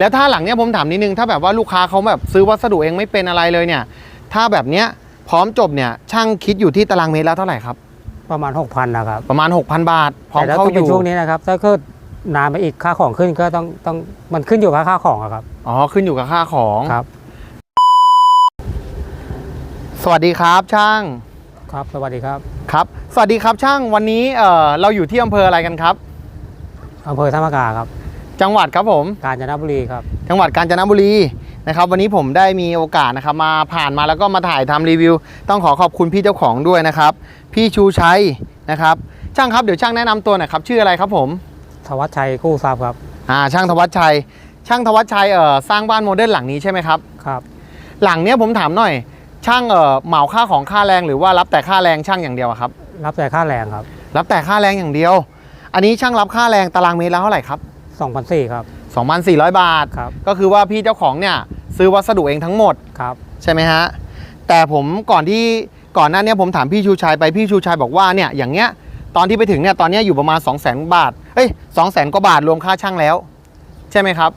แล้วถ้าหลังเนี้ยผมถามนิดนึงถ้าแบบว่าลูกค้าเขาแบบซื้อวัสดุเองไม่เป็นอะไรเลยเนี่ย ถ้าแบบเนี้ยพร้อมจบเนี่ยช่างคิดอยู่ที่ตารางเมตรแล้วเท่าไหร่ครับ ประมาณ 6,000นะครับประมาณ 6,000 บาทพร้อมแต่ถ้าเข้าต้องอเป็นยู่ช่วงนี้นะครับถ้าเกิดนานไปอีกค่าของขึ้นก็ต้องต้องมันขึ้นอยู่กับค่าของอะครับอ๋อขึ้นอยู่กับค่าของ ครับสวัสดีครับช่างครับสวัสดีครับครับ สวัสดีครับช่างวันนี้เอ่อเราอยู่ที่อำเภออะไรกันครับอำเภอธรรมกาครับ จังหวัดครับผม กาญจนบุรีครับ จังหวัดกาญจนบุรีนะครับ วันนี้ผมได้มีโอกาสนะครับ มาผ่านมาแล้วก็มาถ่ายทำรีวิว ต้องขอขอบคุณพี่เจ้าของด้วยนะครับ พี่ชูชัยนะครับ ช่างครับเดี๋ยวช่างแนะนำตัวหน่อยครับ ชื่ออะไรครับผม ทวัชชัยกู้ทรัพย์ครับ อ่า ช่างธวัชชัย ช่างธวัชชัยเอ่อสร้างบ้านโมเดิร์นหลังนี้ใช่ไหมครับ ครับ หลังเนี้ยผมถามหน่อย ช่างเอ่อเหมาค่าของค่าแรงหรือว่ารับแต่ค่าแรงช่างอย่างเดียวอะครับ รับแต่ค่าแรงครับ รับแต่ค่าแรงอย่างเดียว อันนี้ช่างรับค่าแรงตารางเมตรละเท่าไหร่ครับ 2,400ครับ 2,400 บาท ครับ ก็คือว่าพี่เจ้าของเนี่ยซื้อวัสดุเองทั้งหมด ครับ ใช่ไหมฮะ แต่ผมก่อนที่ก่อนหน้าเนี้ยผมถามพี่ชูชัยไปพี่ชูชัยบอกว่าเนี่ยอย่างเงี้ยตอนที่ไปถึงเนี่ยตอนเนี้ยอยู่ประมาณ 2 0 0 0 0 0 บาท เอ้ย2 0 0 0 0 กว่าบาทรวมค่าช่างแล้ว ใช่ไหมครับ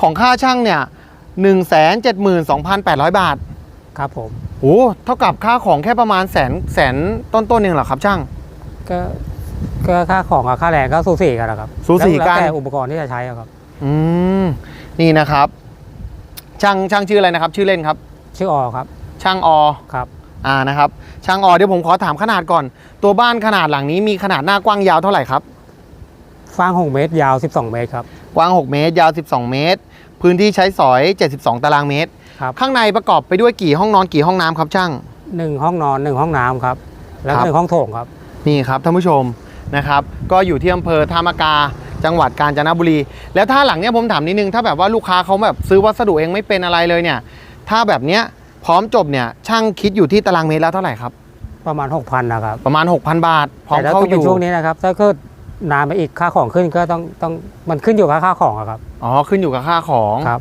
ของค่าช่างเนี่ย1 7 2 8 0 0 บาท ครับผม โอ้เท่ากับค่าของแค่ประมาณแสนแสนต้นๆเองเหรอครับช่าง ก็ ก็ค่าของกับค่าแรงก็สูสีกันนะครับสูสีกัน แล้วแต่อุปกรณ์ที่จะใช้อะครับ อืมนี่นะครับ ช่างช่างชื่ออะไรนะครับ ชื่อเล่นครับ ชื่อออครับช่างอครับอ่านะครับ ช่างอเดี๋ยวผมขอถามขนาดก่อน ตัวบ้านขนาดหลังนี้มีขนาดหน้ากว้างยาวเท่าไหร่ครับฟาง 6 เมตร ยาว 12 เมตรครับ กว้าง 6 เมตร ยาว 12 เมตร พื้นที่ใช้สอย 72 ตารางเมตร ครับ ข้างในประกอบไปด้วยกี่ห้องนอนกี่ห้องน้ำครับช่าง หนึ่งห้องนอนหนึ่งห้องน้ำครับ แล้วครัก็บหนึ่งห้องโถงครับ นี่ครับท่านผู้ชม นะครับ ก็อยู่ที่อำเภอธามกา จังหวัดกาญจนบุรี แล้วถ้าหลังเนี้ยผมถามนิดนึง ถ้าแบบว่าลูกค้าเขาแบบซื้อวัสดุเองไม่เป็นอะไรเลยเนี่ย ถ้าแบบเนี้ยพร้อมจบเนี่ยช่างคิดอยู่ที่ตารางเมตรแล้วเท่าไหร่ครับ ประมาณ 6,000นะครับประมาณ 6,000 บาท พร้อมแต่ถ้าเข้าต้องอเป็นยู่ช่วงนี้นะครับถ้าเกิดนานไปอีกค่าของขึ้นก็ต้องต้องมันขึ้นอยู่กับค่าของอะครับอ๋อขึ้นอยู่กับค่าของครับ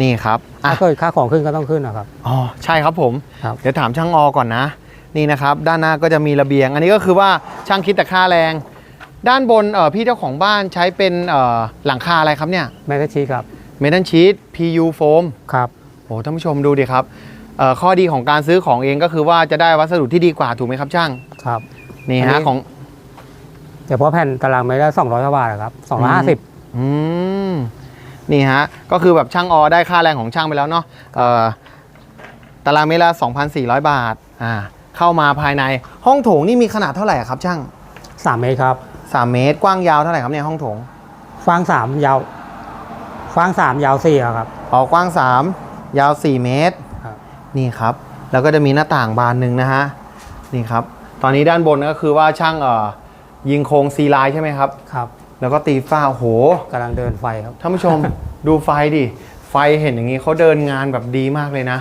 นี่ครับอะถ้าเกิดค่าของขึ้นก็ต้องขึ้นนะครับ อ๋อใช่ครับผม ครับ เดี๋ยวถามช่างอก่อนนะ นี่นะครับด้านหน้าก็จะมีระเบียง อันนี้ก็คือว่าช่างคิดแต่ค่าแรง ด้านบนเอ่อพี่เจ้าของบ้านใช้เป็นเอ่อหลังคาอะไรครับเนี่ยแมกกาชีครับเมทัลชีต PU โฟมครับโอ้ท่านผู้ชมดูดิครับเอ่อข้อดีของการซื้อของเองก็คือว่าจะได้วัสดุที่ดีกว่าถูกไหมครับช่างครับนี่อันนี้ฮะของเฉพาะแผ่นตารางเมตรละ200กว่าบาทอะครับ250อืมนี่ฮะก็คือแบบช่างอได้ค่าแรงของช่างไปแล้วเนาะเอ่อตารางเมตรละ2,400บาทอ่า เข้ามาภายในห้องโถงนี่มีขนาดเท่าไหร่อะครับช่าง 3 เมตรครับ3เมตร กว้างยาวเท่าไหร่ครับเนี่ยห้องโถงฟาง 3 ยาวฟาง 3 ยาว4อะครับอ๋อกว้าง 3 ยาว 4 เมตรครับนี่ครับ แล้วก็จะมีหน้าต่างบานหนึ่งนะฮะนี่ครับ ตอนนี้ด้านบนก็คือว่าช่างเอ่อยิงโครงซีไลน์ใช่ไหมครับครับ แล้วก็ตีฝ้าโอ้โหกำลังเดินไฟครับท่านผู้ชมดูไฟดิไฟเห็นอย่างนี้เขาเดินงานแบบดีมากเลยนะ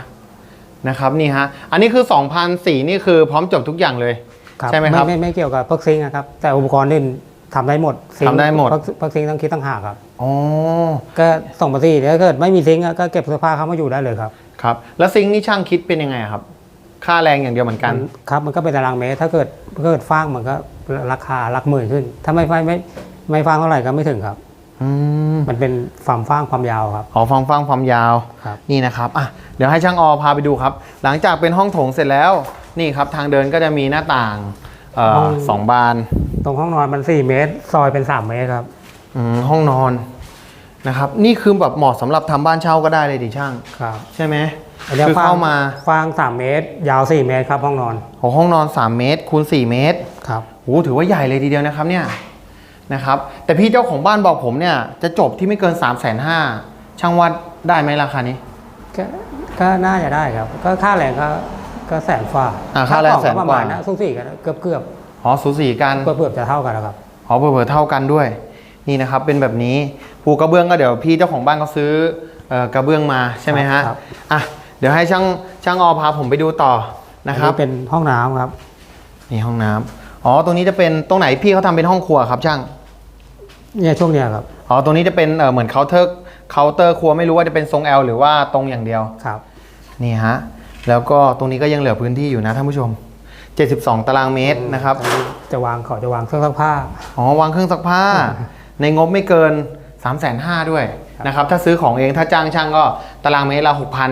นะครับนี่ฮะอันนี้คือ2,004นี่คือพร้อมจบทุกอย่างเลยครับใช่ไหมครับไม่ไม่เกี่ยวกับพวกซิงค์นะครับ แต่อุปกรณ์อื่นทำได้หมดซิงค์ทำได้หมดพวกพวกซิงค์ต้องคิดตั้งหากครับ อ๋อก็ส่งมาที่ถ้าเกิดไม่มีซิงค์อะก็เก็บเสื้อผ้าเข้ามาอยู่ได้เลยครับครับแล้วซิงค์นี่ช่างคิดเป็นยังไงครับ ค่าแรงอย่างเดียวเหมือนกัน มันครับมันก็เป็นตารางเมตร ถ้าเกิดถ้าเกิดฟางมันก็ราคาหลักหมื่นขึ้น ถ้าไม่ไฟไม่ไม่ฟางเท่าไหร่ก็ไม่ถึงครับอื มมันเป็นความฟางความยาวครับอ๋อฟังฟังความยาวครับนี่นะครับอะเดี๋ยวให้ช่างอพาไปดูครับ หลังจากเป็นห้องโถงเสร็จแล้วนี่ครับทางเดินก็จะมีหน้าต่างเอ่อห้องสองบาน ตรงห้องนอนมัน4เมตร ซอยเป็น3เมตรครับอืมห้องนอนนะครับ นี่คือแบบเหมาะสำหรับทำบ้านเช่าก็ได้เลยดิช่างครับ ใช่ไหมอันนี้คือฟางเข้ามาฟาง3เมตร ยาว4เมตรครับห้องนอนของห้องนอน3เมตรคูณ4เมตรครับโอ้ถือว่าใหญ่เลยทีเดียวนะครับเนี่ย นะครับ แต่พี่เจ้าของบ้านบอกผมเนี่ย จะจบที่ไม่เกิน3 5 0 0 0ช่างวัดได้ไหมราคานี้ ก็ก็น่าจะได้ครับ ก็ค่าแรงก็ก็แสนฝ่าอ่าค่าแรงแสนกว่า ประมาณนะสู้สี่กันเกือบเกือบอ๋อสูสีกันเกือบเกือบจะเท่ากันนะครับอ๋อเผื่อๆเท่ากันด้วย นี่นะครับ เป็นแบบนี้ปูกระเบื้องก็เดี๋ยวพี่เจ้าของบ้านเขาซื้อเอ่อกระเบื้องมาใช่ไหมฮะครับอะเดี๋ยวให้ช่างช่างอพาผมไปดูต่อนะครับอัเป็นห้องน้ำครับ นี่ห้องน้ำอ๋อ ตรงนี้จะเป็นตรงไหนพี่เขาทำเป็นห้องครัวครับช่าง เนี่ยช่วงเนี้ยครับอ๋อตรงนี้จะเป็นเออเหมือนเคาน์เตอร์เคาน์เตอร์ครัวไม่รู้ว่าจะเป็นทรง L หรือว่าตรงอย่างเดียวครับ นี่ฮะแล้วก็ตรงนี้ก็ยังเหลือพื้นที่อยู่นะท่านผู้ชม 72 ตารางเมตรนะครับอันนี้จะวางเขาจะวางเครื่องซักผ้า อ๋อวางเครื่องซักผ้า ในงบไม่เกิน 3 5 0 0 0ด้วยครับนะครับถ้าซื้อของเองถ้าจ้างช่างก็ตารางเมตรละหกพัน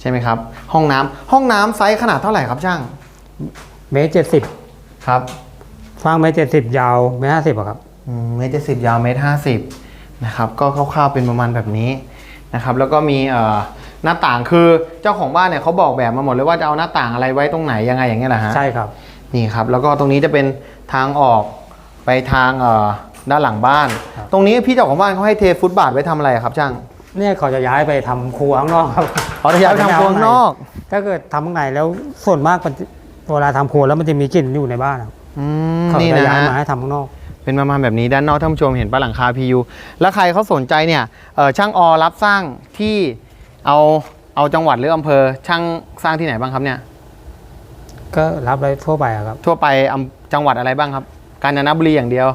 ใช่ไหมครับ ห้องน้ำห้องน้ำไซส์ขนาดเท่าไหร่ครับช่างเมตรเจ็ดสิบครับฟางเมตรเจ็ดสิบยาวเมตรห้าสิบครับอืม เมตรเจ็ดสิบยาวเมตรห้าสิบนะครับก็คร่าวๆเป็นประมาณแบบนี้นะครับแล้วก็มีเอ่อหน้าต่างคือเจ้าของบ้านเนี่ยเขาบอกแบบมาหมดเลยว่าจะเอาหน้าต่างอะไรไว้ตรงไหนยังไงอย่างเงี้ยแหละฮะใช่ครับนี่ครับแล้วก็ตรงนี้จะเป็นทางออกไปทางเอ่อด้านหลังบ้านครับตรงนี้พี่เจ้าของบ้านเขาให้เทฟุตบาทไว้ทำอะไรครับช่างเนี่ยเขาจะย้ายไปทำครัวข้างนอกครับเขาจะย้ายไปทำครัวข้างนอก ถ้าเกิดทำข้างในแล้วส่วนมากมันจะเวลาทำครัวแล้วมันจะมีกลิ่นอยู่ในบ้านครับอืมเขานี่จะนะย้ายฮะมาให้ทำข้างนอก เป็นประมาณแบบนี้ด้านนอกท่านผู้ชมเห็นปะหลังคา PU แล้วใครเขาสนใจเนี่ยเอ่อช่างอรับสร้างที่เอาเอาจังหวัดหรืออำเภอช่างสร้างที่ไหนบ้างครับเนี่ยก็รับได้ทั่วไปอะครับ ทั่วไปอำจังหวัดอะไรบ้างครับ กาญจนบุรีอย่างเดียว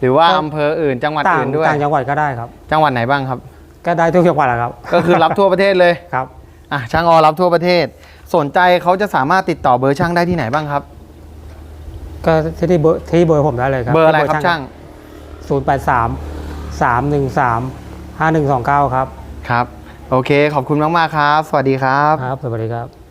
หรือว่าก็อำเภออื่นจังหวัดต่างอื่นด้วยต่างจังหวัดก็ได้ครับ จังหวัดไหนบ้างครับ ก็ได้ทุกจังหวัดแหละครับ ก็คือรับทั่วประเทศเลยครับอะช่างอรับทั่วประเทศ สนใจเขาจะสามารถติดต่อเบอร์ช่างได้ที่ไหนบ้างครับ ก็ที่เบอร์ที่เบอร์ผมได้เลยครับเบอร์อะไรครับช่างศูนย์แปดสามสามหนึ่งสามห้าหนึ่งสองเก้าครับ ครับ โอเค ขอบคุณมาก ๆ ครับ สวัสดีครับ ครับ สวัสดีครับ